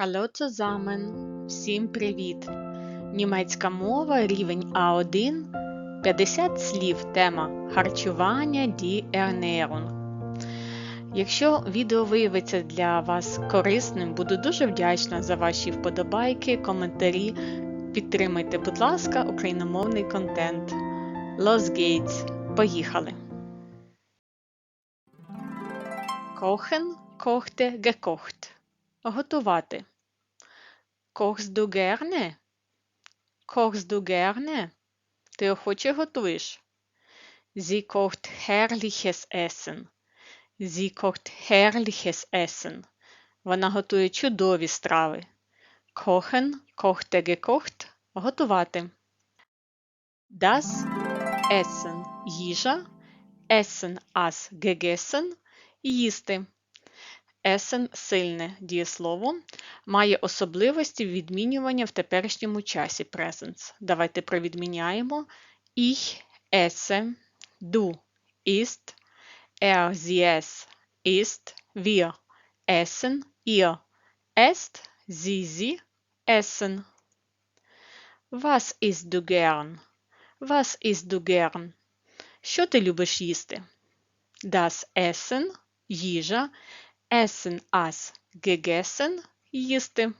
Hallo zusammen! Всім привіт! Німецька мова, рівень А1, 50 слів, тема харчування ді Ernährung. Якщо відео виявиться для вас корисним, буду дуже вдячна за ваші вподобайки, коментарі. Підтримайте, будь ласка, україномовний контент. Los geht's! Поїхали! Kochen, kochte, gekocht. Готувати. Kochst du gerne? Kochst du gerne? Ти охоче готуєш? Sie kocht herrliches Essen. Sie kocht herrliches Essen. Вона готує чудові страви. Kochen, kochte, gekocht – готувати. Das Essen – їжа. Essen as gegessen – їсти. Есен сильне дієслово має особливості відмінювання в теперішньому часі presence. Давайте провідміняємо Ich esse, du isst, er sie es isst, wir essen, ihr esst, sie sie essen. Was isst du gern? Was isst du gern? Що ти любиш їсти? Das Essen – їжа, Essen as gegessen їсти.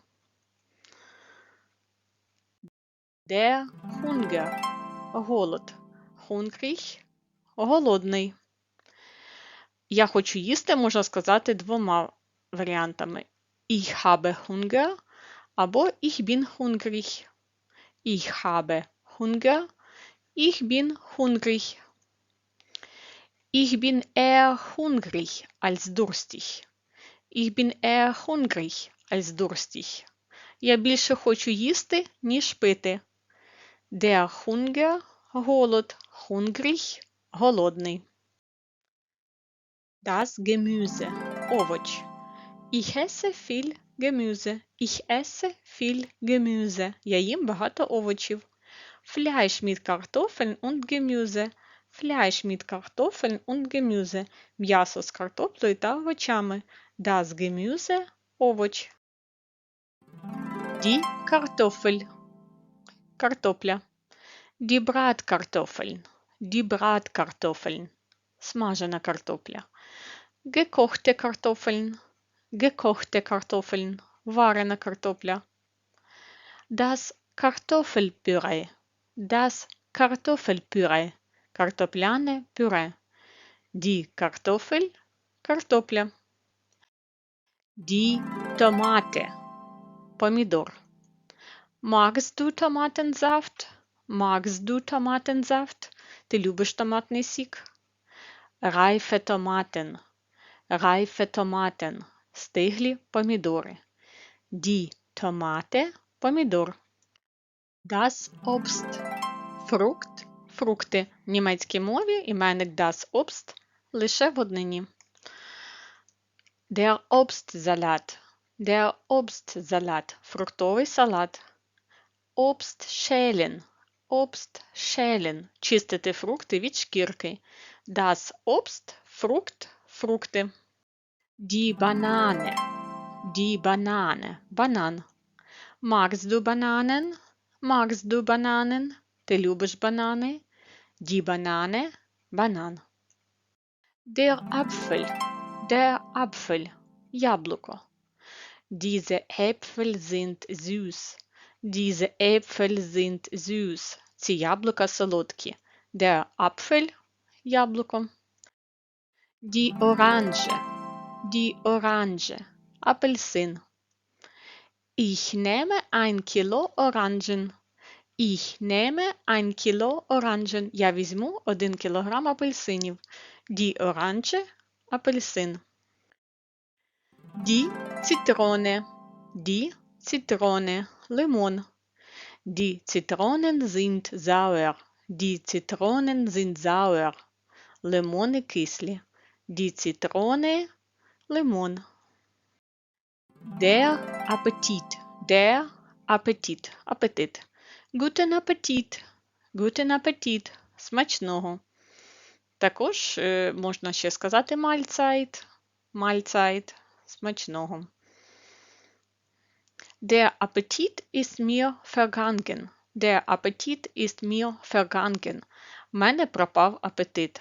Der Hunger голод. Hungrig голодний. Я хочу їсти, можна сказати двома варіантами. Ich habe Hunger або Ich bin hungrig. Ich habe Hunger. Ich bin hungrig. Ich bin eher hungrig als durstig. Ich bin eher hungrig als durstig. Я більше хочу їсти, ніж пити. Der Hunger – голод. Hungrig – голодний. Das Gemüse – овоч. Ich esse viel Gemüse. Ich esse viel Gemüse. Я їм багато овочів. Fleisch mit Kartoffeln und Gemüse. Fleisch mit Kartoffeln und Gemüse. М'ясо з картоплею та овочами. Das Gemüse – овоч. Die Kartoffel – картопля. Die Bratkartoffeln – die Bratkartoffeln – смажена картопля. Gekochte Kartoffeln – gekochte Kartoffeln – варена картопля. Das Kartoffelpüree – das Kartoffelpüree – картопляне пюре. Die Kartoffel – картопля. Die Tomate – помідор. Magst du Tomatensaft? Magst du Tomatensaft? Ти любиш томатний сік? Reife Tomaten. Reife Tomaten. Стиглі помідори. Die Tomate – помідор. Das Obst – фрукт, фрукти. В німецькій мові іменник das Obst лише в однині. Der Obstsalat. Der Obstsalat. Фруктовий салат. Obstschälen. Obstschälen. Чистити фрукти від шкірки. Das Obst – фрукт, фрукти. Die Banane. Die Banane. Банан. Magst du Bananen? Magst du Bananen? Ти любиш банани? Die Banane. Банан. Der Apfel. Der Apfel. Яблуко. Diese Äpfel sind süß. Diese Äpfel sind süß. Ці яблука солодкі. Der Apfel – яблуко. Die Orange. Die Orange. Апельсин. Ich nehme ein Kilo Orangen. Ich nehme ein Kilo Orangen. Я візьму один кілограм апельсинів. Die Orange – апельсин. Die Zitrone. Die Zitrone. Лимон. Die Zitronen sind sauer. Die Zitronen sind sauer. Лимони кислі. Die Zitrone – лимон. Der Appetit. Der Appetit. Апетит. Guten Appetit. Guten Appetit. Смачного. Також е, можна ще сказати Mahlzeit. Mahlzeit. Смачного. Der Appetit ist mir vergangen. Der Appetit ist mir vergangen. В мене пропав апетит.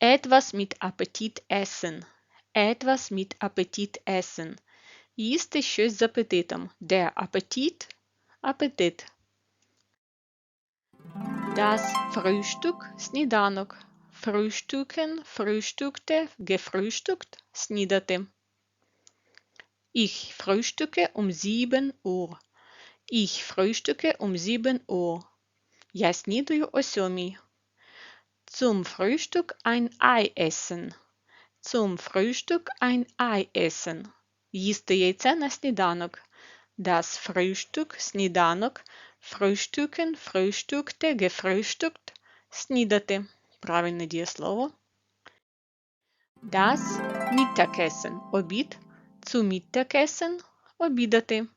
Etwas mit Appetit essen. Etwas mit Appetit essen. Їсти щось з апетитом. Der Appetit – апетит. Das Frühstück – сніданок. Frühstücken, frühstückte, gefrühstückt – снідати. Ich frühstücke um 7 Uhr. Ich frühstücke um 7 Uhr. Я снідаю о сьомій. Zum Frühstück ein Ei essen. Zum Frühstück ein Ei essen. Їсти яйце на сніданок. Das Frühstück – сніданок. Frühstücken, frühstückte, gefrühstückt – снідати. Правильне дієслово. Das Mittagessen – обід. Zu Mittagessen – обідати.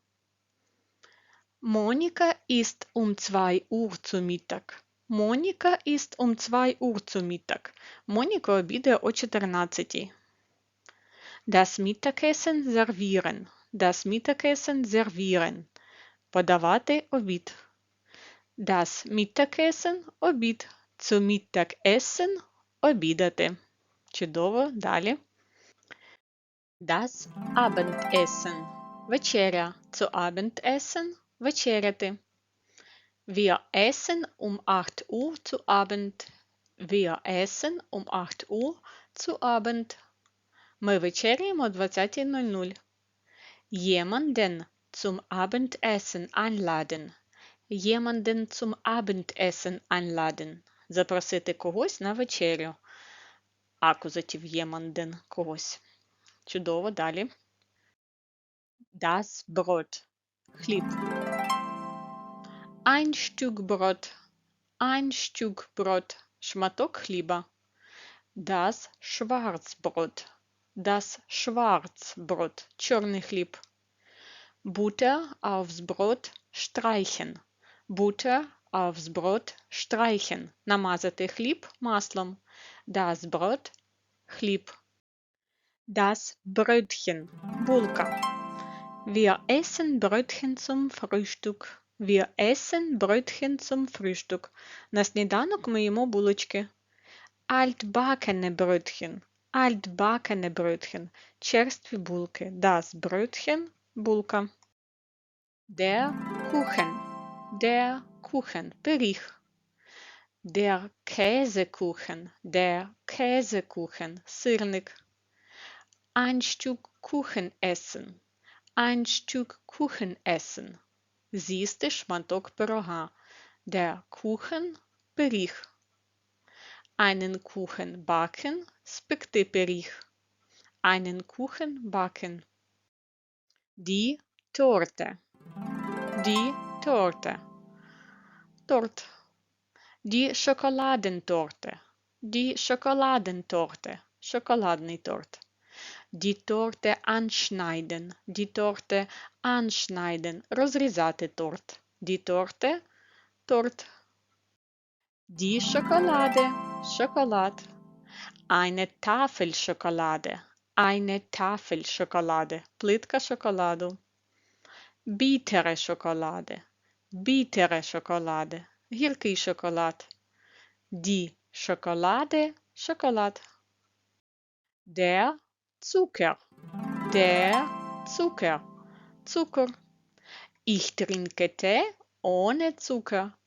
Monika ist um 2 Uhr zu Mittag. Моніка ist um 2 Uhr zu Mittag. Моніка обідає о 14. Das Mittagessen servieren. Das Mittagessen servieren. Подавати обід. Das Mittagessen – обід. Zu Mittagessen – обідати. Чудово. Далі. Das Abendessen. Вечеря. Zu Abendessen – вечеряти. Wir essen um 8 Uhr zu Abend. Wir essen um 8 Uhr zu Abend. Ми вечеряємо о 20.00. Jemanden zum Abendessen einladen. Jemanden zum Abendessen einladen. Запросити когось на вечерю. Акузатив jemanden – когось. Чудово, далі. Das Brot. Хліб. Ein Stück Brot. Ein Stück Brot. Шматок хліба. Das Schwarzbrot. Das Schwarzbrot. Чорний хліб. Butter aufs Brot streichen. Butter aufs Brot streichen. Намазати хліб маслом. Das Brot – хліб. Das Brötchen – булка. Wir essen Brötchen zum Frühstück. Wir essen Brötchen zum Frühstück. На сніданок ми їмо булочки. Altbackene Brötchen. Altbackene Brötchen. Черстві булки. Das Brötchen – булка. Der Kuchen. Der Kuchen. Пиріг. Der Käsekuchen. Der Käsekuchen. Сирник. Ein Stück Kuchen essen. Ein Stück Kuchen essen. З'їсти шматок пирога. Der Kuchen – пиріг. Einen Kuchen backen – спекти пиріг. Einen Kuchen backen. Die Torte. Die Torte. Торт. Die Schokoladentorte. Die Schokoladentorte. Шоколадний торт. Die Torte anschneiden. Die Torte anschneiden. Розрізати торт. Die Torte – торт. Die Schokolade. Шоколад. Eine Tafel Schokolade. Eine Tafel Schokolade. Плитка шоколаду. Bittere Schokolade. Bittere Schokolade. Гіркий шоколад. Die Schokolade – шоколад. Der Zucker. Der Zucker. Zucker. Ich trinke Tee ohne Zucker.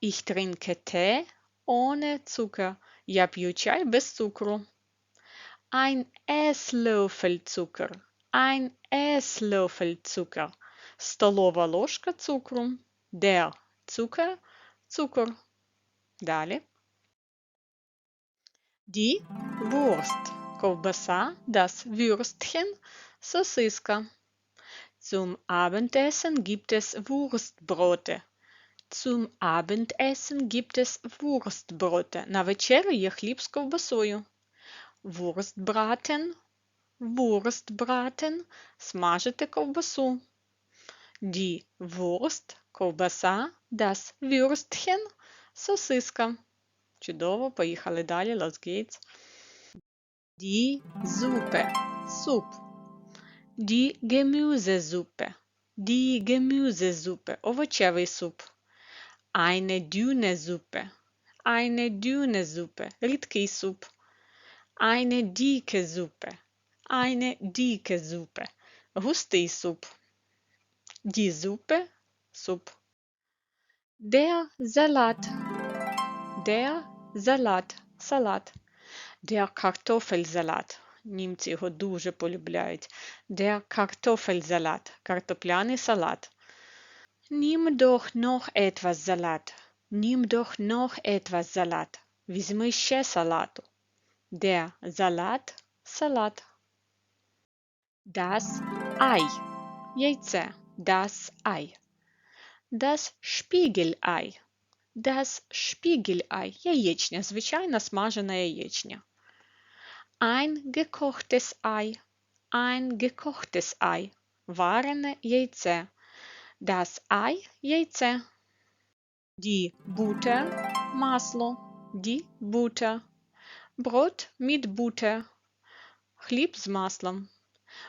Ich trinke Tee ohne Zucker. Я п'ю чай без цукру. Ein Esslöffel Zucker. Ein Esslöffel Zucker. Столова ложка цукру. Der Zucker – цукор. Далі. Die Wurst. Ковбаса, das Würstchen, сосиска. Zum Abendessen gibt es Wurstbrote. Zum Abendessen gibt es Wurstbrote. На вечерю є хліб з ковбасою. Wurstbraten, Wurstbraten – смажити ковбасу. Die Wurst – ковбаса, das Würstchen – сосиска. Чудово, поїхали далі, Los Gates. Die Suppe, суп. Die Gemüsesuppe, Die Gemüsesuppe, овочевий суп. Eine Dünnesuppe, eine Dünnesuppe, рідкий суп. Eine dicke Suppe, eine dicke Suppe, густий суп. Die Suppe, суп. Der Salat, der Salat, салат. Der Kartoffelsalat. Німці його дуже полюбляють. Der Kartoffelsalat, картопляний салат. Nimm doch noch etwas Salat. Nimm doch noch etwas Salat. Візьми ще салату. Der Salat, салат. Das Ei. Яйце. Das Ei. Das Spiegelei. Das Spiegelei. Яєчня. Звичайна смажена яєчня. Ein gekochtes Ei. Ein gekochtes Ei. Варене яйце. Das Ei – яйце. Die Butter – масло. Die Butter. Brot mit Butter. Хліб з маслом.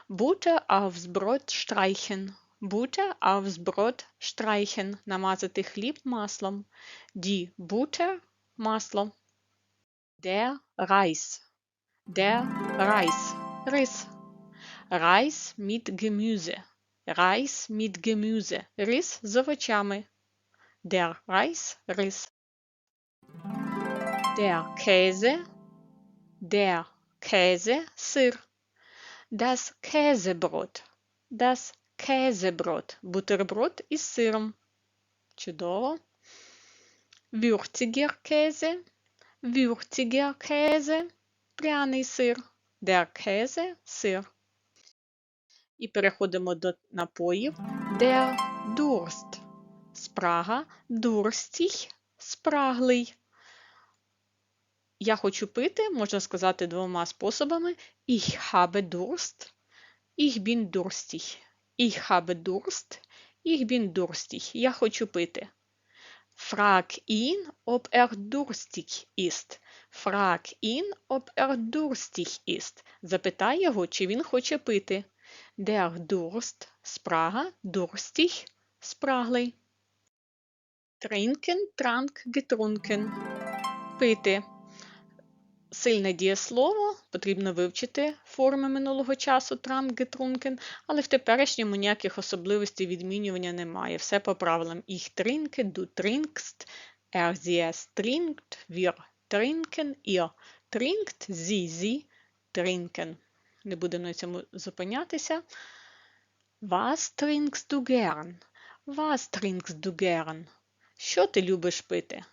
Butter aufs Brot streichen. Butter aufs Brot streichen. Намазати хліб маслом. Die Butter – масло. Der Reis. Der Reis. Рис. Reis mit Gemüse. Reis mit Gemüse. Рис з овочами. Der Reis – рис. Der Käse. Der Käse – сир. Das Käsebrot. Das Käsebrot. Бутерброд із сиром. Чудово. Würziger Käse. Пряний сир. Der Käse – сир. І переходимо до напоїв. Der Durst. Спрага. Durstig – спраглий. Я хочу пити, можна сказати двома способами. Ich habe Durst. Ich bin durstig. Ich habe Durst. Ich bin durstig. Я хочу пити. Frag ihn, ob er durstig ist. Frag ihn, ob er durstig ist. Запитай його, чи він хоче пити. Der Durst – спрага, durstig – спраглий. Trinken, trank, getrunken. Пити. Сильне дієслово, потрібно вивчити форми минулого часу trank, getrunken, але в теперішньому ніяких особливостей відмінювання немає. Все по правилам. Ich trinke, du trinkst, er, sie, es trinkt, wir trinken, ihr trinkt, sie, sie trinken. Не будемо на цьому зупинятися. Was trinkst du gern? Was trinkst du gern? Що ти любиш пити?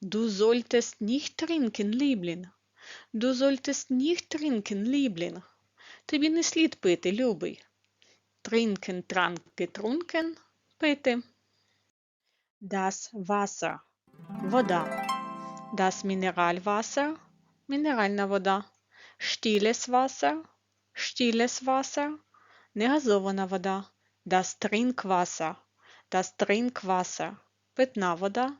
Du solltest nicht trinken, Liebling. Du solltest nicht trinken, Liebling. Тобі не слід пити, любий. Trinken, trank, getrunken – пити. Das Wasser – вода. Das Mineralwasser – мінеральна вода. Stilles Wasser – stilles Wasser – негазована вода. Das Trinkwasser – das Trinkwasser – питна вода.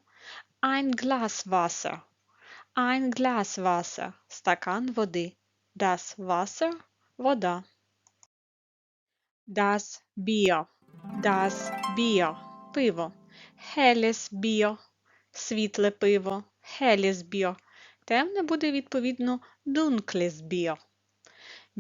Ein Glas Wasser – ein Glas Wasser – стакан води. Das Wasser – вода. Das Bier – das Bier – пиво. Helles Bier – світле пиво. Helles Bier – темне буде відповідно dunkles Bier.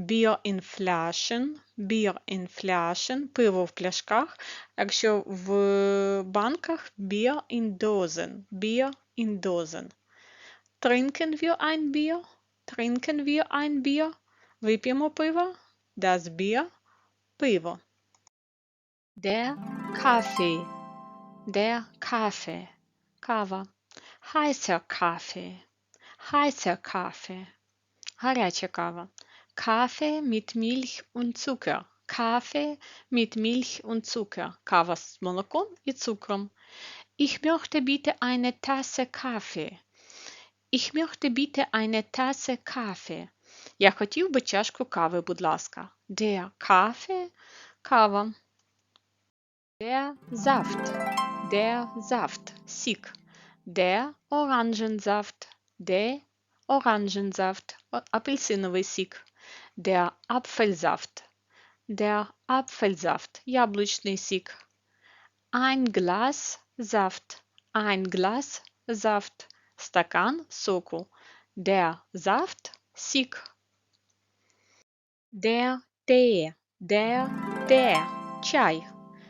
Bier in Flaschen – Bier in Flaschen – пиво в пляшках. Якщо в банках Bier in Dosen – Bier in Dosen. Trinken wir ein Bier? Trinken wir ein Bier? Вип'ємо пиво? Das Bier – пиво. Der Kaffee Der Kaffee – кава. Heißer Kaffee Heißer Kaffee – гаряча кава. Kaffee mit Milch und Zucker. Kaffee mit Milch und Zucker. Кава з молоком і цукром. Ich möchte bitte eine Tasse Kaffee. Ich möchte bitte eine Tasse Kaffee. Я хотів би чашку кави, будь ласка. Der Kaffee – кава. Der Saft. Der Saft. Сік. Der Orangensaft. Der Orangensaft. Апельсиновий сік. Der Apfelsaft. Der Apfelsaft. Яблучний сік. Ein Glas Saft. Ein Glas Saft. Стакан соку. Der Saft сік. Der Tee. Der Tee. Чай.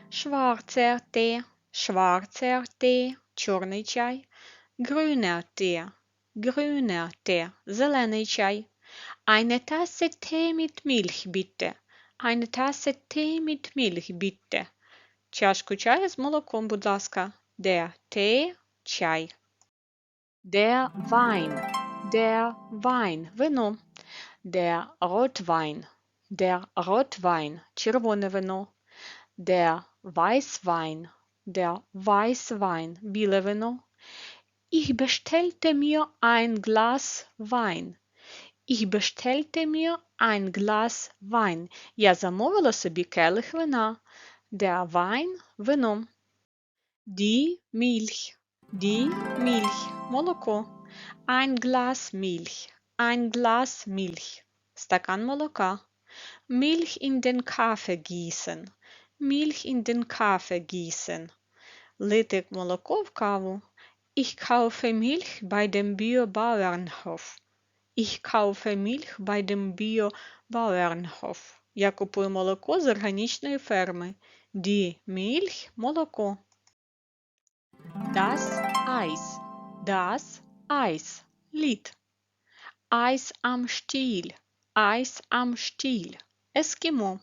Schwarzer Tee. Schwarzer Tee. Чорний чай. Grüner Tee. Grüner Tee. Зелений чай. Eine Tasse Tee mit Milch, bitte. Eine Tasse Tee mit Milch, bitte. Чашку чаю з молоком, будь ласка. Der Tee – чай. Der Wein. Der Wein – вино. Der Rotwein. Der Rotwein – червоне вино. Der Weißwein. Der Weißwein – біле вино. Ich bestellte mir ein Glas Wein. Ich bestellte mir ein Glas Wein. Я замовила собі келих вина. Der Wein – вино. Die Milch. Die Milch – молоко. Ein Glas Milch. Ein Glas Milch. Стакан молока. Milch in den Kaffee gießen. Milch in den Kaffee gießen. Лити молоко в каву. Ich kaufe Milch bei dem Bio-Bauernhof. Ich kaufe Milch bei dem Bio-Bauernhof. Я купую молоко з органічної ферми. Die Milch – молоко. Das Eis. Das Eis. Lied. Eis am Stiel. Eis am Stiel. Eskimo.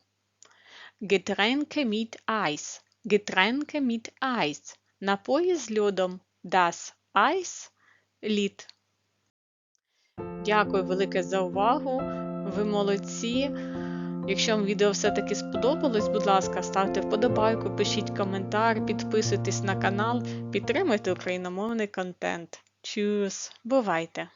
Getränke mit Eis. Getränke mit Eis. Напої з льодом. Das Eis. Лід. Дякую велике за увагу. Ви молодці. Якщо вам відео все-таки сподобалось, будь ласка, ставте вподобайку, пишіть коментар, підписуйтесь на канал, підтримуйте україномовний контент. Чус! Бувайте!